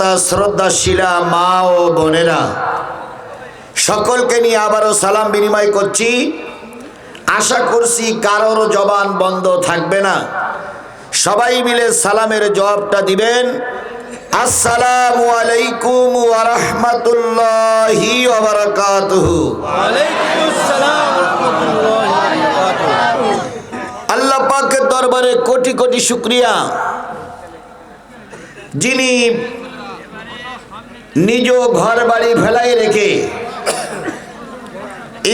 তা শ্রদ্ধাশীলা মা ও বোনেরা। সকলকে নিয়ে আবারও সালাম বিনিময় করছি। আশা করছি কারোর জবান বন্ধ থাকবে না। সবাই মিলে সালামের জবাবটা দিবেন। আসসালামু আলাইকুম ওয়া রাহমাতুল্লাহি ওয়া বারাকাতুহু। আল্লাহ পাকের দরবারে কোটি কোটি শুক্রিয়া। যিনি নিজ ঘর বাড়ি ফেলাই রেখে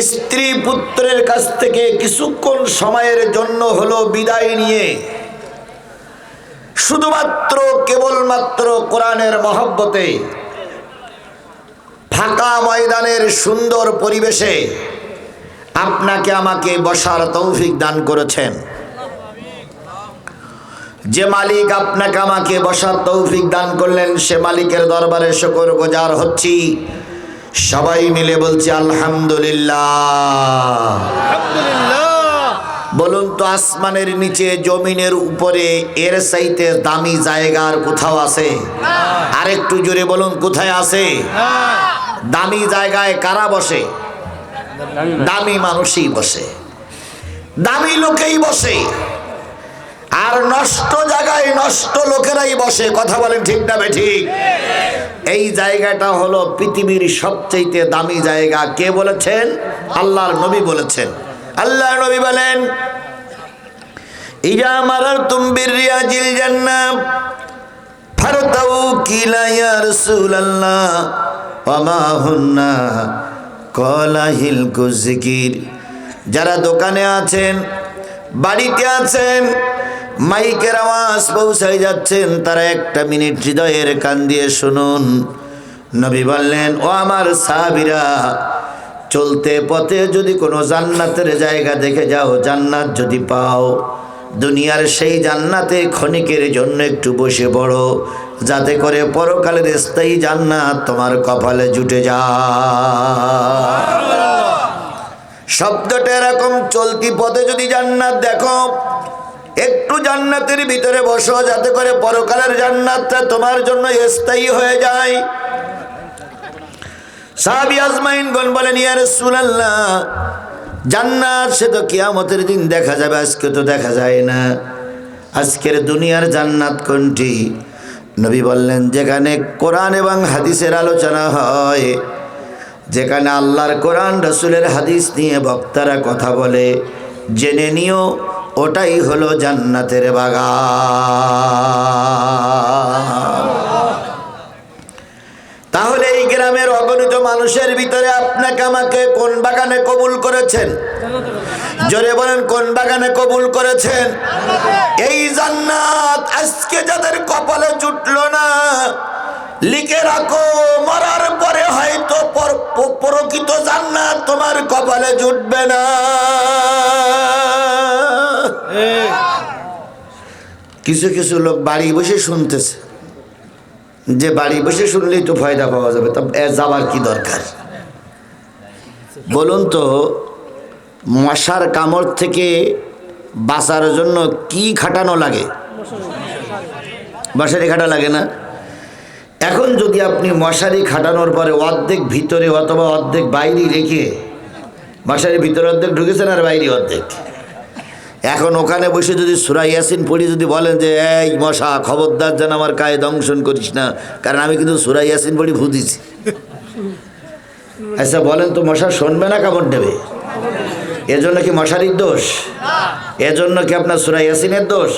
স্ত্রী পুত্রের কাছ থেকে কিছুক্ষণ সময়ের জন্য হলো বিদায় নিয়ে শুধুমাত্র কেবলমাত্র কোরআনের মহব্বতে ফাঁকা ময়দানের সুন্দর পরিবেশে আপনাকে আমাকে বসার তৌফিক দান করেছেন। যে মালিক আপনাকে আমাকে বসার তৌফিক দান করলেন, সে মালিকের দরবারে শকর গোজার হচ্ছি। সবাই মিলে বলছি, আলহামদুলিল্লাহ। বলুন তো, আসমানের নিচে, জমিনের উপরে, এর সাইতে দামি জায়গার কোথাও আছে? আরেকটু জোরে বলুন, কোথায় আছে? দামি জায়গায় কারা বসে? দামি মানুষই বসে। দামি লোকেই বসে। আর নষ্ট জায়গায় নষ্ট লোকেরাই বসে, কথা বলেন ঠিক না ঠিক? এই জায়গাটা হলো পৃথিবীর সবচেয়ে দামি জায়গা। কে বলেছেন? আল্লাহর নবী বলেছেন। আল্লাহর নবী বলেন ইজা মারার তুমবির রিয়াজিল জান্নাম ফারতাউ কিলা ইয়া রাসূলুল্লাহ ওয়ামা হুন্না কলাহিল কুজিকির যারা দোকানে আছেন, বাড়িতে আছেন মাইকের আওয়াজ পৌঁছায় যাচ্ছেন, তারা একটা মিনিট হৃদয়ের কান দিয়ে শুনুন। নবী বললেন, ও আমার সাহাবিরা, চলতে পথে যদি কোনো জান্নাতের জায়গা দেখে যাও, জান্নাত যদি পাও, দুনিয়ার সেই জান্নাতে ক্ষণিকের জন্য একটু বসে পড়ো, যাতে করে পরকালের স্থায়ী জান্নাত তোমার কপালে জুটে যা শব্দটা এরকম, চলতি পথে যদি জান্নাত দেখো একটু জান্নাতের ভিতরে বসো, যাতে করে পরকালের জান্নাতটা তোমার জন্য স্থায়ী হয়ে যায়। সাহাবি আজমাইনগণ বলেন, ইয়া রাসূলুল্লাহ, জান্নাত সে তো কিয়ামতের দিন দেখা যাবে, আজকে তো দেখা যায় না। আজকের দুনিয়ার জান্নাত কোনটি? নবী বললেন, যেখানে কোরআন এবং হাদিসের আলোচনা হয়, যেখানে আল্লাহর কোরআন, রসুলের হাদিস নিয়ে বক্তারা কথা বলে, জেনে নিও ওটাই হলো জান্নাতের বাগান। তাহলে এই গ্রামের অগণিত মানুষের ভিতরে আপনাকে আমাকে কোন বাগানে কবুল করেছেন? জোরে বলেন, কোন বাগানে কবুল করেছেন? এই জান্নাত আজকে যাদের কপালে জুটলো না, লিখে রাখো, মরার পরে হয়তো পর- প্রকৃত জান্নাত তোমার কপালে জুটবে না। কিছু কিছু লোক বাড়ি বসে শুনতেছে। যে বাড়ি বসে শুনলেই তো ফায়দা পাওয়া যাবে, তা যাবার কি দরকার? বলুন তো, মশার কামড় থেকে বাঁচার জন্য কি খাটানো লাগে? মশারি খাটা লাগে না? এখন যদি আপনি মশারি খাটানোর পরে অর্ধেক ভিতরে অথবা অর্ধেক বাইরে রেখে, মশারির ভিতরে অর্ধেক ঢুকেছেন আর বাইরে অর্ধেক। এখন ওখানে বসে যদি সুরাই ইয়াসিন পড়ি, যদি বলেন যে, এই মশা, খবরদার যেন আমার কায়ে দংশন করিস না, কারণ আমি কিন্তু সুরাই ইয়াসিন পড়ি ভুদিছি আচ্ছা বলেন তো, মশা শুনবে না কামড় দেবে? এজন্য কি মশারির দোষ? এজন্য কি আপনার সুরাই ইয়াসিনের দোষ?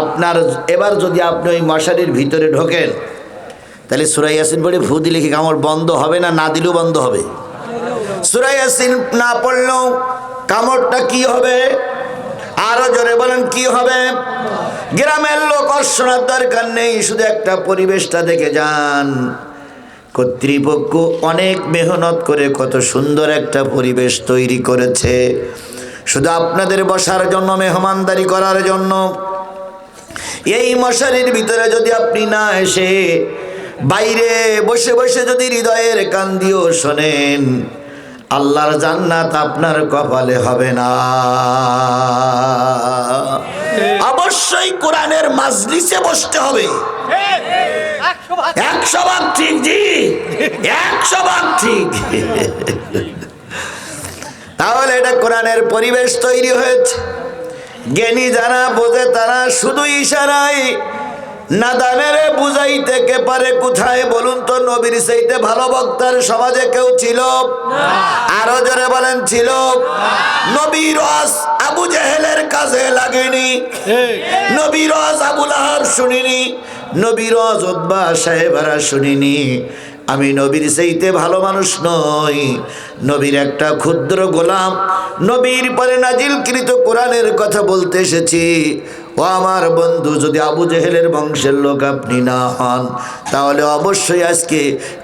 আপনার, এবার যদি আপনি ওই মশারির ভিতরে ঢোকেন, তাহলে সুরাই ইয়াসিন পড়ে ভূ দিলে কি কামড় বন্ধ হবে না না দিলেও বন্ধ হবে? সুরাই ইয়াসিন না পড়লেও কামড়টা কি হবে? আরও জোরে বলেন, কি হবে? গ্রামের লোক আর শোনার দরকার নেই, শুধু একটা পরিবেশটা দেখে যান। কর্তৃপক্ষ অনেক মেহনত করে কত সুন্দর একটা পরিবেশ তৈরি করেছে। শুধু আপনাদের বসার জন্য, মেহমানদারি করার জন্য। এই মশারির ভিতরে যদি আপনি না এসে বাইরে বসে বসে যদি হৃদয়ের কান দিয়েও শোনেন আল্লাহর জান্নাত আপনার কপালে হবে না। অবশ্যই কোরআনের মাজলিসে বসতে হবে। একশো ভাগ ঠিক জি? একশো ভাগ ঠিক। তাহলে এটা কোরআনের পরিবেশ তৈরি হয়েছে। জ্ঞানী যারা বোঝে তারা শুধু ইশারায় নাদানের বুঝাইতে কে পারে কোথায়? বলুন তো নবীর সেইতে ভালো বক্তার সমাজে কেউ ছিল? আরও জোরে বলেন ছিল? নবীর রস আবু জেহেলের কাজে লাগেনি। নবীর রস আবুল আহাব শুনিনি। নবীর রস উদ্বা সাহেবারা শুনিনি। আমি নবীর সেইতে ভালো মানুষ নই। নবীর একটা ক্ষুদ্র গোলাম। নবীর পরে নাজিলকৃত কোরআনের কথা বলতে এসেছি। ও আমার বন্ধু, যদি আবু জেহেলের বংশের লোক আপনি না হন, তাহলে অবশ্যই আজকে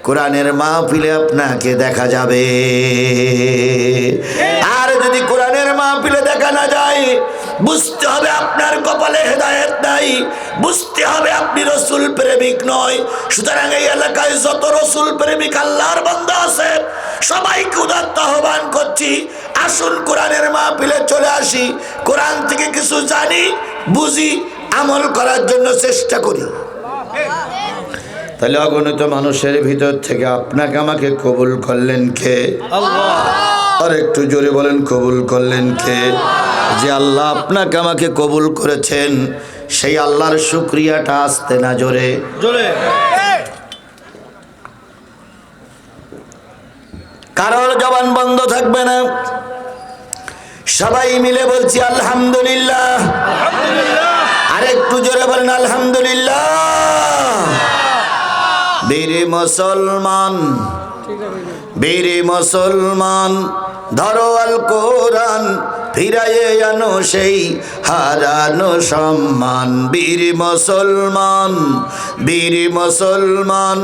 কোরআনের মাহফিলে আপনাকে দেখা যাবে। আর যদি কোরআনের মাহফিলে দেখা না যায়, বুঝতে হবে আপনার কপালে হেদায়েত নাই, বুঝতে হবে আপনি রসুল প্রেমিক নয়। সুতরাং এই এলাকায় যত রসুল প্রেমিক আল্লাহর বান্দা আছে, সবাইকে উদাত্ত আহ্বান করছি, আসুন কোরআনের মাহফিলে চলে আসি। কোরআন থেকে কিছু জানি বুঝি আমল করার জন্য চেষ্টা করি। তাহলে অগণিত মানুষের ভিতর থেকে আপনাকে আমাকে কবুল করলেন কে? আর একটু জোরে বলেন কবুল করলেন কে? যে আল্লাহ আপনাকে আমাকে কবুল করেছেন সেই আল্লাহর শুক্রিয়াটা আসতে না জোরে। জোরে। কারোর জবান বন্ধ থাকবে না। সবাই মিলে বলছি আলহামদুলিল্লাহ। আর একটু জোরে বলেন আলহামদুলিল্লাহ। বীরে মুসলমান বীরে মুসলমান ধরো আল কোরআন ফিরাইয়ে আনো সেই হারানো সম্মান। বীর মুসলমান বীর মুসলমান,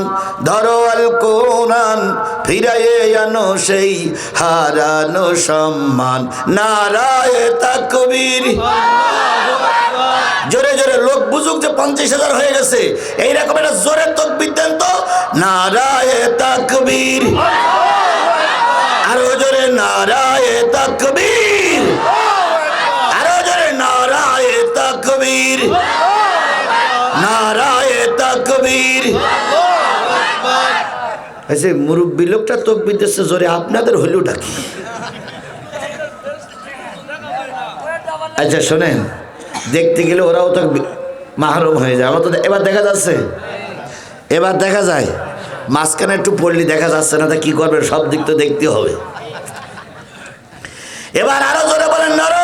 ধরো আল কোরআন ফিরাইয়ে আনো সেই হারানো সম্মান। নারায় তাকবীর। জোরে জোরে, লোক বুঝুক যে পঞ্চাশ হাজার হয়ে গেছে। এইরকম একটা জোরে তকবির দেন তো। নারায় তাকবীর। আচ্ছা মুরব্বী লোকটা তকবির দিচ্ছে, জোরে আপনাদের হইলটা কি আচ্ছা শোনেন, দেখতে গেলে ওরাও তো মাহরুম হয়ে যায়। আমার তো এবার দেখা যাচ্ছে। এবার দেখা যায়, মাঝখানে একটু পড়লি দেখা যাচ্ছে না, তা কি করবে সব দিক তো দেখতে হবে। এবার আরও জোরে বলেন নারায়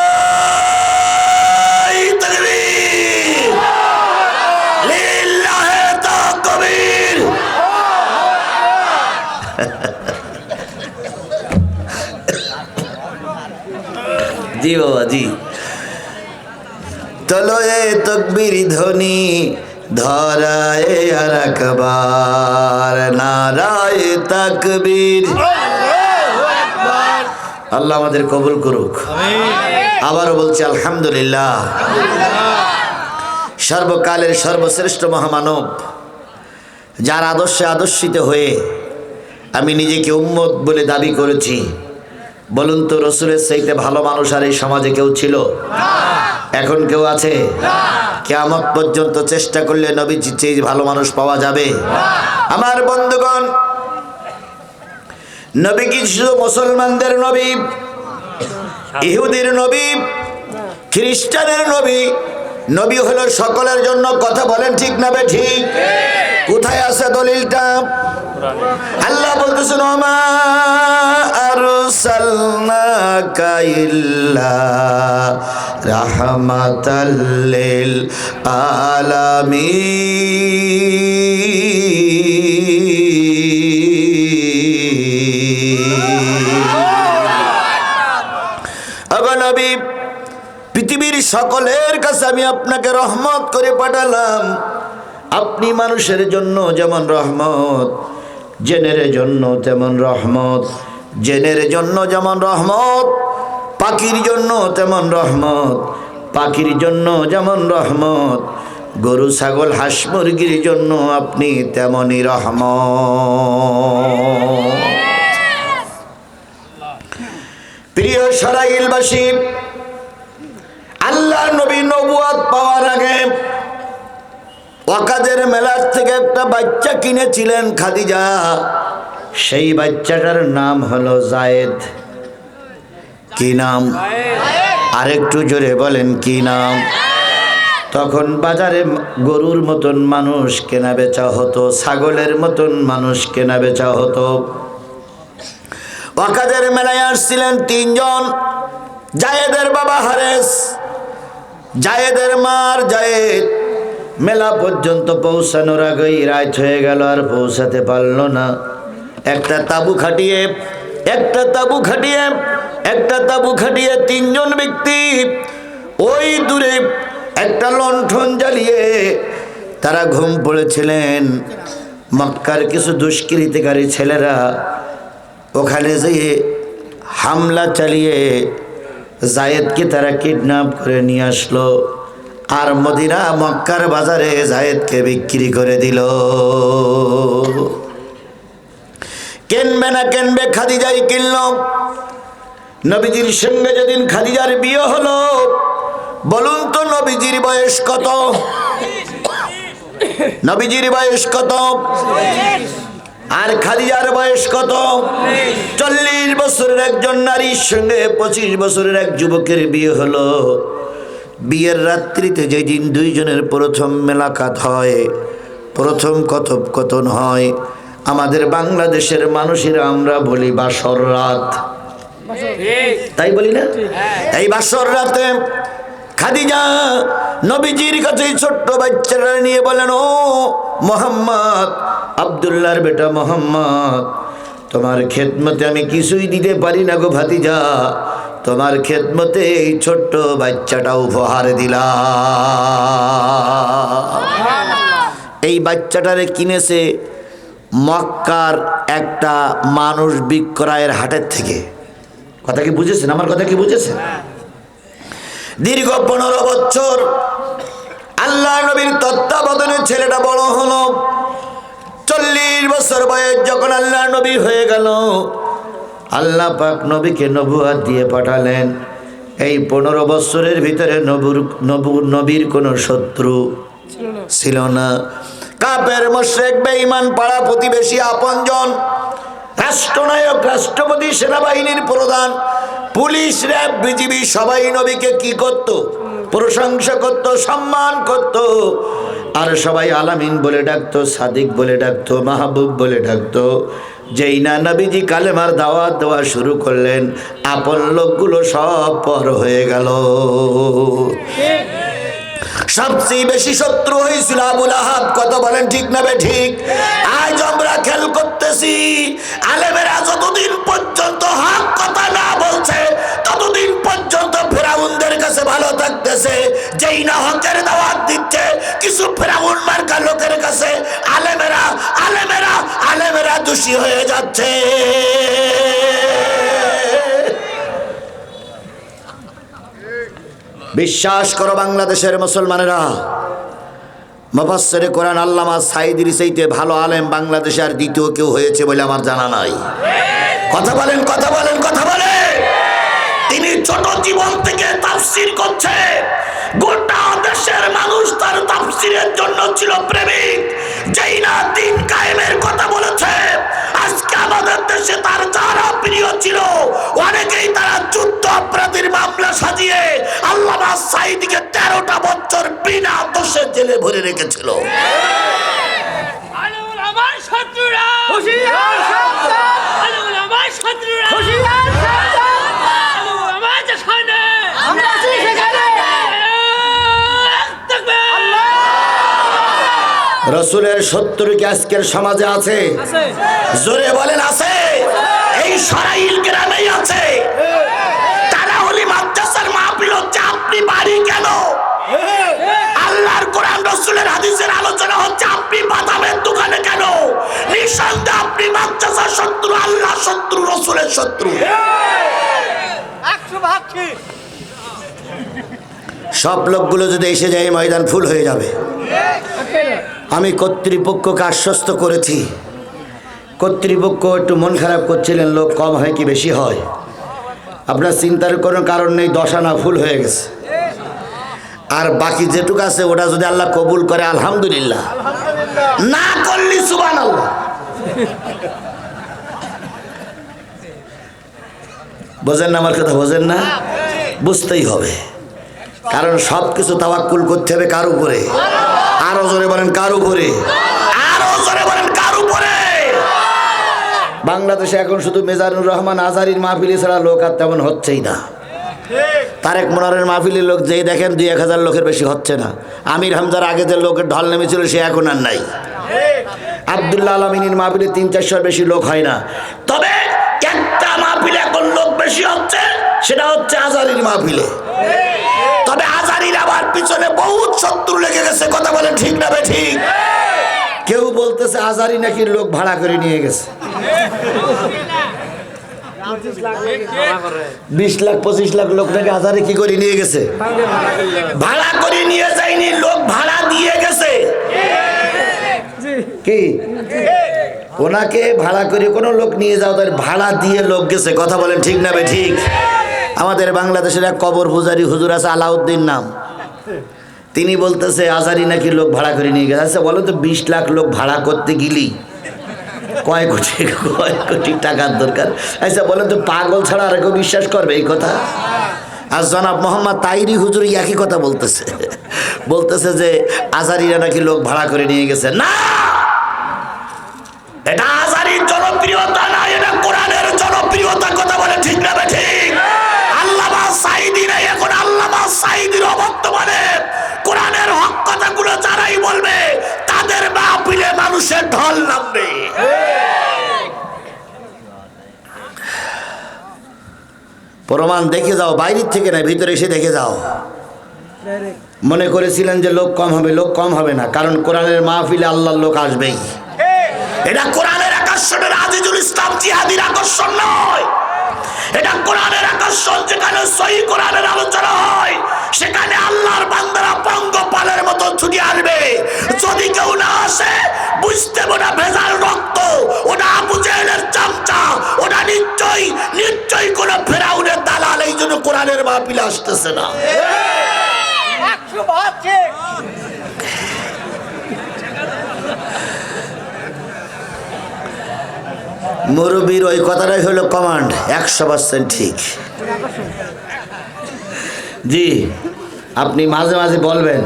জি বাবা জি। তলয়ে তকবীর ধ্বনি ধরায় আর একবার নারায় তাকবীর। আল্লাহ আমাদের কবুল করুক। আবারও বলছি আলহামদুলিল্লাহ। সর্বকালের সর্বশ্রেষ্ঠ মহামানব যার আদর্শে আদর্শিত হয়ে আমি নিজেকে উম্মত বলে দাবি করেছি। বলুন তো, রসুলের চাইতে ভালো মানুষ আর এই সমাজে কেউ ছিল? এখন কেউ আছে? কেয়ামত পর্যন্ত চেষ্টা করলে নবীজির চেয়ে ভালো মানুষ পাওয়া যাবে? আমার বন্ধুগণ নবী কি শুধু মুসলমানদের নবী, ইহুদির নবী, খ্রিস্টানের নবী নবী হলো সকলের জন্য কথা বলেন ঠিক না বে ঠিক? কোথায় আছে দলিলটা? আল্লাহ বলতেছেন ওমা আরসালনাকা ইল্লা রাহমাতাল লিল আলামিন। নবী, পৃথিবীর সকলের কাছে আমি আপনাকে রহমত করে পাঠালাম। আপনি মানুষের জন্য যেমন রহমত, জেনের জন্য তেমন রহমত, জেনের জন্য যেমন রহমত, পাখির জন্য তেমন রহমত, পাখির জন্য যেমন রহমত, গরু, ছাগল, হাঁস, মুরগির জন্য আপনি তেমনই রহমত। প্রিয় সরাইলবাসী আল্লাহ নবী নবুয়াত পাওয়ার আগে ওয়াকাদের মেলার থেকে একটা বাচ্চা কিনেছিলেন খাদিজা। সেই বাচ্চাটার নাম হলো জায়েদ। কি নাম? আরেকটু জোরে বলেন, কি নাম? তখন বাজারে গরুর মতন মানুষ কেনা বেচা হতো, ছাগলের মতন মানুষ কেনা বেচা হতো। ওয়াকাদের মেলায় আসছিলেন তিনজন, জায়েদের বাবা হারেস, জায়েদের মার জায়েদ। মেলা পর্যন্ত পৌঁছানোর আগেই রাত হয়ে গেল আর পৌঁছাতে পারল না। একটা তাবু খাটিয়ে, একটা তাবু খাটিয়ে, একটা তাবু খাটিয়ে তিনজন ব্যক্তি ওই দূরে একটা লণ্ঠন জ্বালিয়ে তারা ঘুম পড়েছিলেন। মক্কার কিছু দুষ্কৃতিকারী ছেলেরা ওখানে যেয়ে হামলা চালিয়ে জায়েদকে তারা কিডন্যাপ করে নিয়ে আসলো। আর মদিনা মক্কার বাজারে জায়েদকে বিক্রি করে দিল। কেনবে না কেনবে খাদিজাই কিনল। নবীজির সঙ্গে যেদিন খাদিজার বিয়ে হলো, বলুন তো নবীজির বয়স কত? নবীজির বয়স কত? আর খাদিজার বয়স কত? চল্লিশ বছরের একজন নারীর সঙ্গে পঁচিশ বছরের এক যুবকের বিয়ে হলো। বিয়ের রাত্রিতে যেদিন দুইজনের প্রথম মেলাকাত হয়, প্রথম কথোপকথন হয়, আমাদের বাংলাদেশের মানুষেরা আমরা বলি বাসর রাত। তাই বলি না? এই বাসর রাতে খাদিজা নবীজির কাছে ছোট্ট বাচ্চারা নিয়ে বলেন, ও মোহাম্মদ, আবদুল্লাহর বেটা মোহাম্মদ, তোমার খেদমতে আমি কিছুই দিতে পারি না গো ভাতিজা। তোমার খেদমতে এই ছোট্ট বাচ্চাটা উপহার দিলা এই বাচ্চাটারে কিনেছে মক্কার একটা মানুষ বিক্রয়ের হাটের থেকে। কথা কি বুঝেছেন? আমার কথা কি বুঝেছেন? দীর্ঘ পনেরো বছর আল্লাহ নবীর তত্ত্বাবধানে ছেলেটা বড় হলো। চল্লিশ বছর বয়স যখন আল্লাহ নবী হয়ে গেল আল্লাহ পাক নবীকে নবুয়াদ দিয়ে পাঠালেন। এই পনেরো বছরের ভিতরে নবুর, নবু, নবীর কোনো শত্রু ছিল না। কাপের মোশেক বেঈমান, পাড়া প্রতিবেশী, আপনজন, রাষ্ট্রনায়ক, রাষ্ট্রপতি, সেনাবাহিনীর প্রধান, পুলিশ, র্যাব, বিজিবি, সবাই নবীকে কি করত? প্রশংসা করত, সম্মান করত। আর সবাই আলামিন বলে ডাকতো, সাদিক বলে ডাকতো, মাহবুব বলে ডাকতো। যেই না নবীজি কালেমার দাওয়াত দেওয়া শুরু করলেন, আপন লোকগুলো সব পর হয়ে গেল। সবচেয়ে বেশি শত্রু হয়েছিল আবুল আহাব। কত বলেন ঠিক না বে ঠিক? আজ আমরা খেল করতেছি, আলেমেরা যতদিন পর্যন্ত হক কথা না বলছে, ততদিন পর্যন্ত ফেরাউনদের কাছে ভালো থাকতেছে, যেই না হকের দাওয়াত দিচ্ছে, কিছু ফেরাউন মার্কা লোকের কাছে আলেমেরা আলেমেরা আলেমেরা দোষী হয়ে যাচ্ছে। বিশ্বাস করো বাংলাদেশের মুসলমানেরা। মফাসরে কোরআন আল্লামা সাইদির সেইতে ভালো আলেম বাংলাদেশে আর দ্বিতীয় কেউ হয়েছে বলে আমার জানা নাই। কথা বলেন কথা বলেন, কথা ছোট জীবন থেকে তাফসির করছে। গোটা দেশের মানুষ তার তাফসিরের জন্য ছিল প্রেমিক। যেই না দিন কায়েমের কথা বলেছে, আজকে আমাদের দেশে তার যারা প্রিয় ছিল, অনেকেই তারা যুদ্ধ অপরাধীর মামলা সাজিয়ে আল্লামা সাইদিকে তেরোটা বছর বিনা দোষে জেলে ভরে রেখেছিল। রসুলের শত্রু কি আজকের সমাজে আছে? জোরে বলেন আছে। এই সরাইল গ্রামেই আছে। তারা হলি মাদ্রাসার মাহফিল হচ্ছে আপনি বাড়ি কেন? আল্লাহর কোরআন রসুলের হাদিসের আলোচনা হচ্ছে আপনি বাদামের দোকানে কেন? নিঃসন্দেহে আপনি মাদ্রাসার শত্রু আল্লাহ শত্রু রসুলের শত্রু। সব লোকগুলো যদি এসে যায় ময়দান ফুল হয়ে যাবে। আমি কর্তৃপক্ষকে আশ্বস্ত করেছি। কর্তৃপক্ষ একটু মন খারাপ করছিলেন, লোক কম হয় কি বেশি হয়। আপনার চিন্তার কোনো কারণ নেই, দশ আনা ফুল হয়ে গেছে। আর বাকি যেটুকু আছে, ওটা যদি আল্লাহ কবুল করে, আলহামদুলিল্লাহ। না করলি সুবান বোঝেন না আমার কথা, বোঝেন না? বুঝতেই হবে। কারণ সব কিছু তাওয়াক্কুল করতে হবে কার উপরে? আরও জোরে বলেন, কার উপরে? আরও জোরে বলেন, কার উপরে? বাংলাদেশে এখন শুধু মেজানুর রহমান আজারির মাহফিলি ছাড়া লোক আর তেমন হচ্ছেই না। তারেক মোনারের মাহফিলের লোক যেই দেখেন, দুই এক হাজার লোকের বেশি হচ্ছে না। আমির হামজার আগে যে লোকের ঢল নেমেছিল, সে এখন আর নাই। আবদুল্লাহ আলমিনীর মাহফিলে তিন চারশোর বেশি লোক হয় না। তবে একটা মাহফিলে এখন লোক বেশি হচ্ছে, সেটা হচ্ছে আজারির মাহফিলে। পিছনে বহুত শত্রু লেগে গেছে, কথা বলে ঠিক না বে ঠিক। কেউ বলতেছে আজারি নাকি লোক ভাড়া করে নিয়ে গেছে। বিশ লাখ, পঁচিশ লাখ লোক নাকি আজারে কি করে নিয়ে গেছে? ভাড়া করে নিয়ে যায়নি, লোক ভাড়া দিয়ে গেছে। কি? ওনাকে ভাড়া করে কোনো লোক নিয়ে যাও, তার ভাড়া দিয়ে লোক গেছে, কথা বলেন ঠিক না ঠিক? আমাদের বাংলাদেশের এক কবর পূজারি হুজুর আছে আলাউদ্দিন নাম। তিনি বলতেছে, আজারি নাকি লোক ভাড়া করে নিয়ে গেছে? আচ্ছা বলো তো, বিশ লাখ লোক ভাড়া করতে গেলি, কয় কোটি কয় কোটি টাকার দরকার? আচ্ছা বলেন তো, পাগল ছাড়া আর কেউ বিশ্বাস করবে এই কথা? আর জনাব মোহাম্মদ তাইরি হুজুর একই কথা বলতেছে। বলতেছে যে, আজারিরা নাকি লোক ভাড়া করে নিয়ে গেছে? না! এটা আজারির জনপ্রিয়তা না, এটা কোরআনের জনপ্রিয়তা, কথা বলে ঠিক না ঠিক? নাই এখন আল্লামা সাইদির কথাগুলো যারাই বলবে, তাদের মাহফিলে মানুষের ঢল নামবে। প্রমাণ দেখে যাও, বাইরের থেকে না, ভিতরে এসে দেখে যাও। মনে করেছিলেন যে লোক কম হবে, লোক কম হবে না, কারণ কোরআনের মাহফিলে আল্লাহর লোক আসবেই। এটা কোরআনের আকর্ষণের আজিজুল ইসলাম জিহাদির আকর্ষণ নয়। এটা কোরআনের আকর্ষণ যেখানে সহি কোরআনের আলোচনা হয় সেখানে আল্লাহর বান্দারা পঙ্গপালের মতো ছুটি আসবে। যদি কেউ না আসে বুঝতে না ভেজাল রক্ত ওটা আবু জেহেলের চামচা ওটা নিশ্চয়ই নিশ্চয়ই কোনো ফেরাউনের দালাল এই জন্য কোরআনের মাহফিলে আসতেছে না। মুরব্বীর ওই কথাটাই হলো কমান্ড একশো পার্সেন্ট ঠিক। জি, আপনি মাঝে মাঝে বলবেন,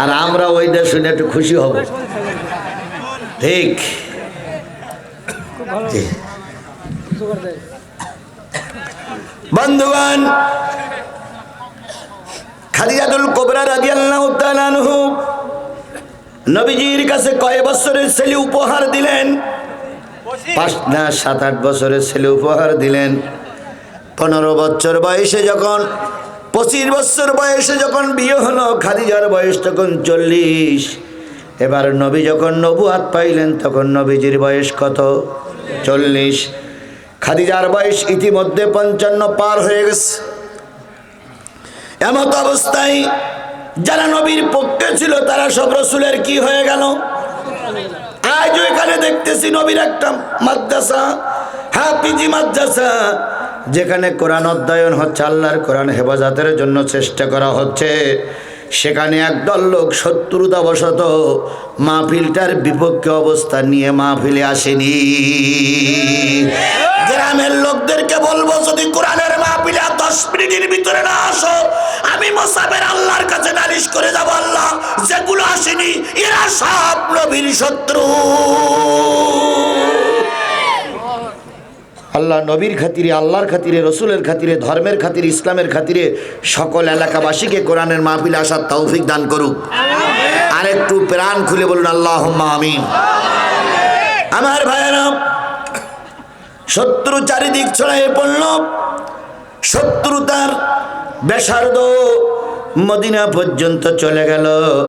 আর আমরা ওইটা শুনে একটু খুশি হব। ঠিক। বন্ধুগণ, খাদিজাতুল কোবরা তাআলা আনহু নবীজির কাছে কয় বছরের ছেলে উপহার দিলেন। পাঁচ না সাত আট বছরের ছেলে উপহার দিলেন। পনেরো বছর বয়সে যখন, পঁচিশ বছর বয়সে যখন বিয়ে হলো, খাদিজার বয়স তখন চল্লিশ। এবার নবী যখন নবুয়াত পাইলেন, তখন নবীজির বয়স কত? চল্লিশ। খাদিজার বয়স ইতিমধ্যে পঞ্চান্ন পার হয়ে গেছে। এমত অবস্থায় যারা নবীর পক্ষে ছিল, তারা সব রসুলের কি হয়ে গেল? আজও এখানে দেখতেছি নবীর একটা মাদ্রাসা, হাফিজি মাদ্রাসা। যেখানে কোরআন অধ্যয়ন হচ্ছে, আল্লাহর কোরআন হেফাজতের জন্য চেষ্টা করা হচ্ছে। সেখানে একদল লোক শত্রুতাবশত মাহফিলটার বিপক্ষে অবস্থান নিয়ে মাহফিলে আসেনি। গ্রামের লোকদেরকে বলব, যদি কোরআনের মাহফিলে দশ মিনিটের ভিতরে না আসো, আমি মোসাবের আল্লাহর কাছে নালিশ করে যাব, আল্লাহ, যেগুলো আসেনি, এরা সব নবীর শত্রু। আল্লাহ নবীর খাতিরে, আল্লাহর খাতিরে, রসুলের খাতিরে, ধর্মের খাতিরে, ইসলামের খাতিরে সকল এলাকাবাসীকে কোরআনের মাহফিলে আসার তৌফিক দান করুক। আর একটু প্রাণ খুলে বলুন আল্লাহ আমিন। আমার ভাইয়েরা, শত্রু চারিদিক ছড়াইয়ে পড়ল। শত্রু তার বেসারদ মদিনা পর্যন্ত চলে গেল।